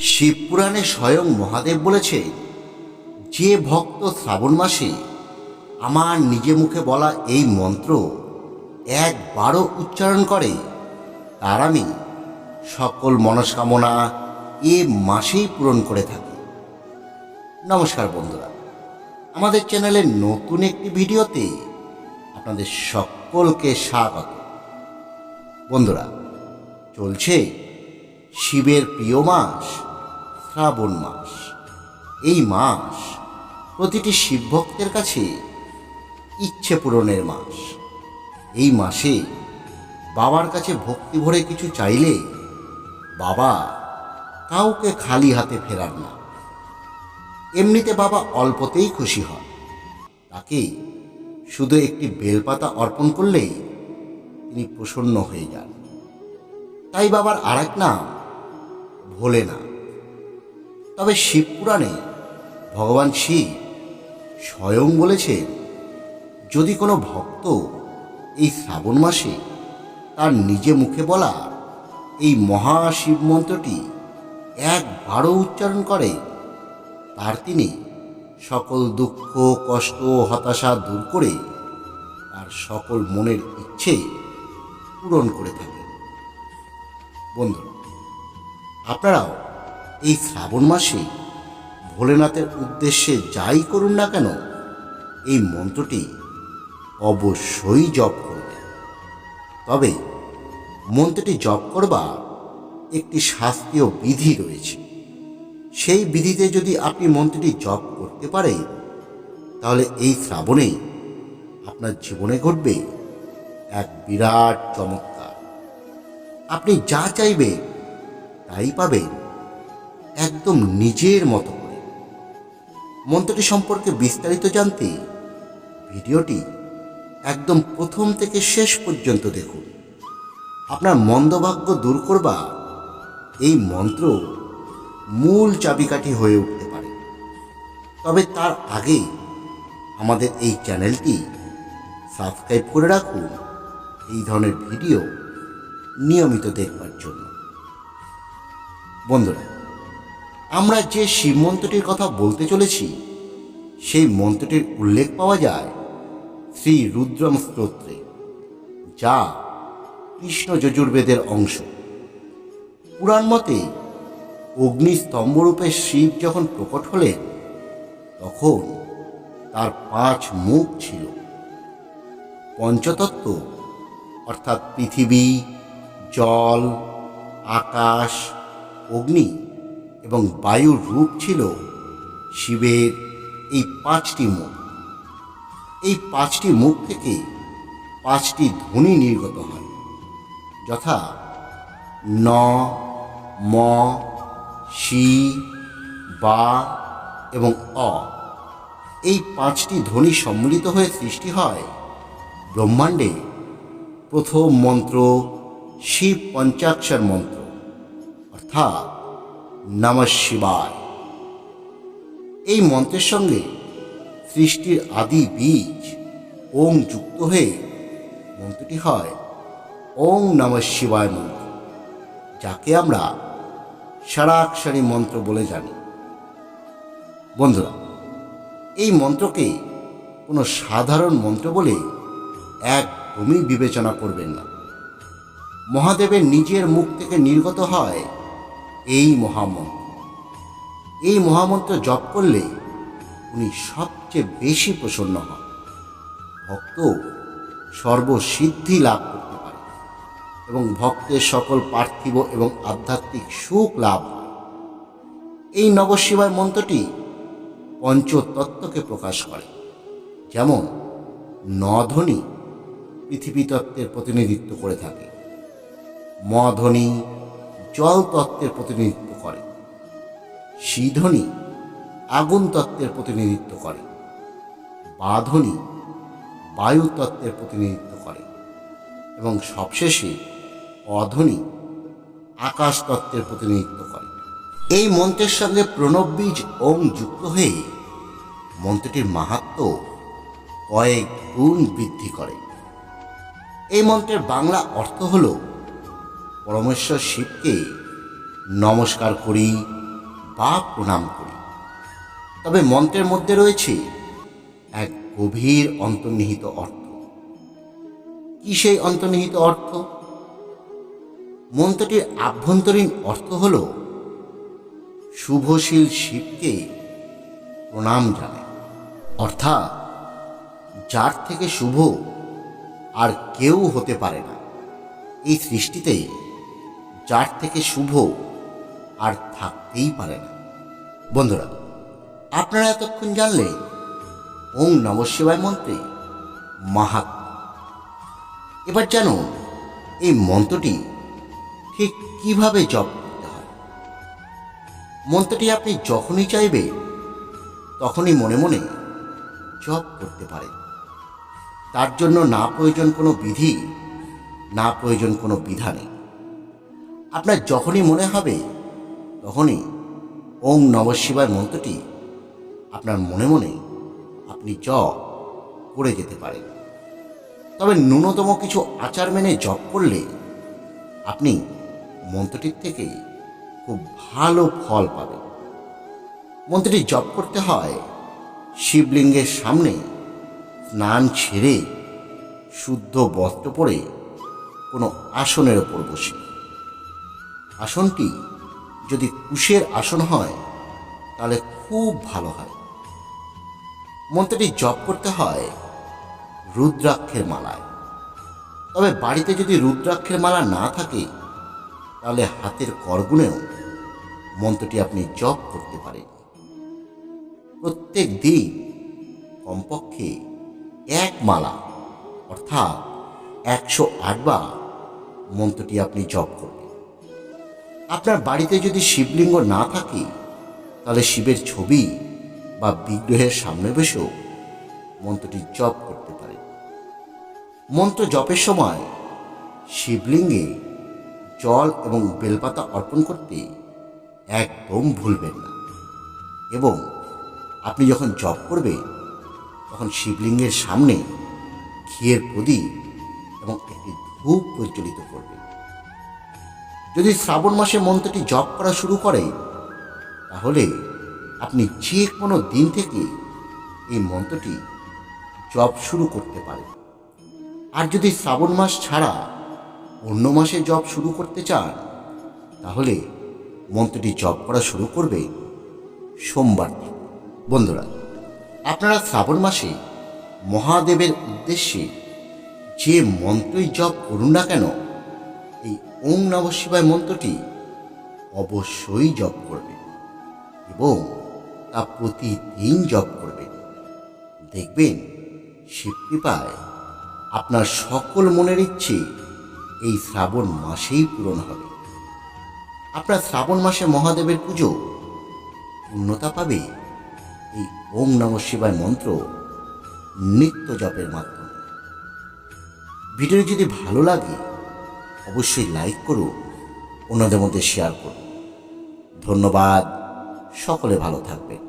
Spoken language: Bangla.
শিবপুরাণে স্বয়ং মহাদেব বলেছে, যে ভক্ত শ্রাবণ মাসে আমার নিজে মুখে বলা এই মন্ত্র একবারও উচ্চারণ করে, তার আমি সকল মনস্কামনা এ মাসেই পূরণ করে থাকি। নমস্কার বন্ধুরা, আমাদের চ্যানেলের নতুন একটি ভিডিওতে আপনাদের সকলকে স্বাগত। বন্ধুরা, চলছে শিবের প্রিয় মাস, শ্রাবণ মাস। এই মাস প্রতিটি শিব ভক্তের কাছে ইচ্ছে পূরণের মাস। এই মাসে বাবার কাছে ভক্তি ভরে কিছু চাইলে বাবা কাউকে খালি হাতে ফেরান না। এমনিতে বাবা অল্পতেই খুশি হয় তাকে শুধু একটি বেলপাতা অর্পণ করলেই তিনি প্রসন্ন হয়ে যান। তাই বাবার আর এক নাম ভোলেনাথ তবে শিবপুরাণে ভগবান শিব স্বয়ং বলেছেন, যদি কোনো ভক্ত এই শ্রাবণ মাসে তার নিজে মুখে বলা এই মহাশিব মন্ত্রটি একবারও উচ্চারণ করে, তার তিনি সকল দুঃখ, কষ্ট হতাশা দূর করে তার সকল মনের ইচ্ছে পূরণ করে থাকেন। বন্ধুরা আপনারাও এই শ্রাবণ মাসে ভোলেনাথের উদ্দেশ্যে যাই করুন না কেন, এই মন্ত্রটি অবশ্যই জপ করবেন। তবে মন্ত্রটি জপ করবার একটি শাস্ত্রীয় বিধি রয়েছে। সেই বিধিতে যদি আপনি মন্ত্রটি জপ করতে পারেন, তাহলে এই শ্রাবণে আপনার জীবনে ঘটবে এক বিরাট চমৎকার। আপনি যা চাইবেন তাই পাবেন একদম নিজের মতো করে। মন্ত্রটি সম্পর্কে বিস্তারিত জানতে ভিডিওটি একদম প্রথম থেকে শেষ পর্যন্ত দেখুন। আপনার মন্দভাগ্য দূর করবা। এই মন্ত্র মূল চাবিকাঠি হয়ে উঠতে পারে। তবে তার আগে আমাদের এই চ্যানেলটি সাবস্ক্রাইব করে রাখুন। এই ধরনের ভিডিও নিয়মিত দেখবার জন্য। বন্ধুরা, আমরা যে শিব মন্ত্রটির কথা বলতে চলেছি, সেই মন্ত্রটির উল্লেখ পাওয়া যায় শ্রী রুদ্রম স্তোত্রে, যা কৃষ্ণ যজুর্বেদের অংশ। পুরাণ মতে অগ্নিস্তম্ভরূপে শিব যখন প্রকট হলেন, তখন তার পাঁচ মুখ ছিল। পঞ্চতত্ত্ব, অর্থাৎ পৃথিবী, জল, আকাশ অগ্নি এবং বায়ুর রূপ ছিল শিবের এই পাঁচটি মুখ। এই পাঁচটি মুখ থেকে পাঁচটি ধ্বনি নির্গত হয়, যথা ন, ম, শি, বা এবং অ। এই পাঁচটি ধ্বনি সম্মিলিত হয়ে সৃষ্টি হয় ব্রহ্মাণ্ডে। প্রথম মন্ত্র শিব পঞ্চাক্ষর মন্ত্র। অর্থাৎ নম শিবায়। এই মন্ত্রের সঙ্গে সৃষ্টির আদি বীজ, ওং যুক্ত হয়ে মন্ত্রটি হয় ওং নম শিবায় মন্ত্র, যাকে আমরা সারাক্ষরী মন্ত্র বলে জানি। বন্ধুরা, এই মন্ত্রকে কোনো সাধারণ মন্ত্র বলে একদমই বিবেচনা করবেন না। মহাদেবের নিজের মুখ থেকে নির্গত হয় এই মহামন্ত্র। এই মহামন্ত্র জপ করলে উনি সবচেয়ে বেশি প্রসন্ন হন। ভক্ত সর্বসিদ্ধি লাভ করতে পারে এবং ভক্তের সকল পার্থিব এবং আধ্যাত্মিক সুখ লাভ এই নবশিবায় মন্ত্রটি পঞ্চতত্ত্বকে প্রকাশ করে, যেমন নধ্বনি পৃথিবী তত্ত্বের প্রতিনিধিত্ব করে থাকে। মধ্বনি জল তত্ত্বের প্রতিনিধিত্ব করে। শিধ্বনি আগুন তত্ত্বের প্রতিনিধিত্ব করে। বাধ্বনি বায়ু তত্ত্বের প্রতিনিধিত্ব করে। এবং সবশেষে অধ্বনি আকাশ তত্ত্বের প্রতিনিধিত্ব করে। এই মন্ত্রের সঙ্গে প্রণব বীজ ওং যুক্ত হয়ে মন্ত্রটির মাহাত্ম কয়েক গুণ বৃদ্ধি করে। এই মন্ত্রের বাংলা অর্থ হল পরমেশ্বর শিবকে নমস্কার করি বা প্রণাম করি। তবে মন্ত্রের মধ্যে রয়েছে এক গভীর অন্তর্নিহিত অর্থ। কি সেই অন্তর্নিহিত অর্থ? মন্ত্রটির আভ্যন্তরীণ অর্থ হল শুভশীল শিবকে প্রণাম জানায়। অর্থাৎ যার থেকে শুভ আর কেউ হতে পারে না। এই সৃষ্টিতে যার থেকে শুভ আর থাকতেই পারে না। বন্ধুরা, আপনারা এতক্ষণ জানলে ওং নম শিবায় মন্ত্রে মাহাত্ম। এবার জানুন এই মন্ত্রটি ঠিক কীভাবে জপ করতে হয়? মন্ত্রটি আপনি যখনই চাইবে, তখনই মনে মনে জপ করতে পারেন। তার জন্য না প্রয়োজন কোনো বিধি, না প্রয়োজন কোনো বিধানে। আপনার যখনই মনে হবে, তখনই ওং নম শিবায় মন্ত্রটি আপনার মনে মনে আপনি জপ করে যেতে পারেন। তবে ন্যূনতম কিছু আচার মেনে জপ করলে আপনি মন্ত্রটির থেকে খুব ভালো ফল পাবেন। মন্ত্রটি জপ করতে হয় শিবলিঙ্গের সামনে স্নান ছেড়ে শুদ্ধ বস্ত্র পরে কোনো আসনের ওপর বসে। আসনটি যদি কুশের আসন হয়, তাহলে খুব ভালো হয়। মন্ত্রটি জপ করতে হয় রুদ্রাক্ষের মালায়। তবে বাড়িতে যদি রুদ্রাক্ষের মালা না থাকে, তাহলে হাতের করগুণেও মন্ত্রটি আপনি জপ করতে পারেন। প্রত্যেক দিন কমপক্ষে এক মালা, অর্থাৎ একশো আটবার মন্ত্রটি আপনি জপ করবেন। আপনার বাড়িতে যদি শিবলিঙ্গ না থাকে, তাহলে শিবের ছবি বা বিগ্রহের সামনে বসেও মন্ত্রটি জপ করতে পারে মন্ত্র জপের সময় শিবলিঙ্গে জল এবং বেলপাতা অর্পণ করতে একদম ভুলবেন না এবং আপনি যখন জপ করবেন, তখন শিবলিঙ্গের সামনে ঘিয়ের প্রদীপ এবং একটি ধূপ প্রজ্বলিত করবেন। যদি শ্রাবণ মাসে মন্ত্রটি জপ করা শুরু করে, তাহলে আপনি যে কোনো দিন থেকে এই মন্ত্রটি জপ শুরু করতে পারেন। আর যদি শ্রাবণ মাস ছাড়া অন্য মাসে জপ শুরু করতে চান, তাহলে মন্ত্রটি জপ করা শুরু করবে সোমবার বন্ধুরা, আপনারা শ্রাবণ মাসে মহাদেবের উদ্দেশ্যে যে মন্ত্রই জপ করুন না কেন এই ওং নম শিবায় মন্ত্রটি অবশ্যই জপ করবেন এবং তা প্রতিদিন জপ করবেন দেখবেন শিবকৃপায় আপনার সকল মনের ইচ্ছে এই শ্রাবণ মাসেই পূরণ হবে। আপনার শ্রাবণ মাসে মহাদেবের পুজো পূর্ণতা পাবে এই ওম নম শিবায় মন্ত্র নিত্য জপের মাধ্যমে। ভিডিও যদি ভালো লাগে অবশ্যই লাইক করুন অন্যদের মধ্যে শেয়ার করুন ধন্যবাদ সকলে ভালো থাকবেন।